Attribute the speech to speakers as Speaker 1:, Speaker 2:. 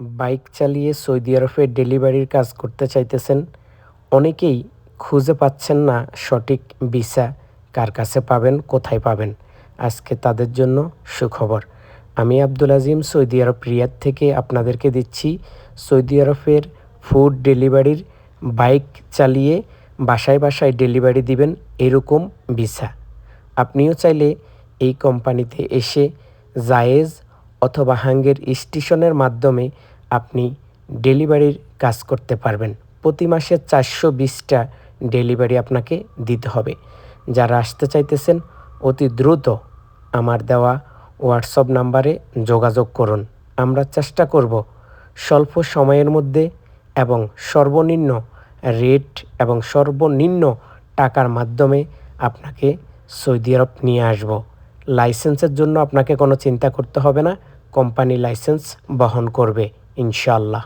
Speaker 1: Bike চালিয়ে Saudi আরবে ডেলিভারির কাজ করতে চাইতেছেন, অনেকেই খুঁজে পাচ্ছেন না সঠিক ভিসা, কার কাছে পাবেন, কোথায় পাবেন। আজকে তাদের জন্য সুখবর। আমি Abdul Azim, Saudi Arab Riyadh থেকে আপনাদেরকে দিচ্ছি সৌদি আরবের ফুড ডেলিভারির বাইক চালিয়ে বাসায় বাসায় ডেলিভারি দিবেন এরকম ভিসা। আপনিও চাইলে এই কোম্পানিতে এসে জায়েজ অথবা হাঙ্গের স্টেশনের মাধ্যমে আপনি ডেলিভারির কাজ করতে পারবেন। প্রতি মাসে চারশো বিশটা ডেলিভারি আপনাকে দিতে হবে। যারা আসতে চাইতেছেন, অতি দ্রুত আমার দেওয়া হোয়াটসঅ্যাপ নাম্বারে যোগাযোগ করুন। আমরা চেষ্টা করব স্বল্প সময়ের মধ্যে এবং সর্বনিম্ন রেট এবং সর্বনিম্ন টাকার মাধ্যমে আপনাকে সৌদি আরব নিয়ে আসব। লাইসেন্সের জন্য আপনাকে কোনো চিন্তা করতে হবে না। কোম্পানি লাইসেন্স বহন করবে। ইনশাআল্লাহ।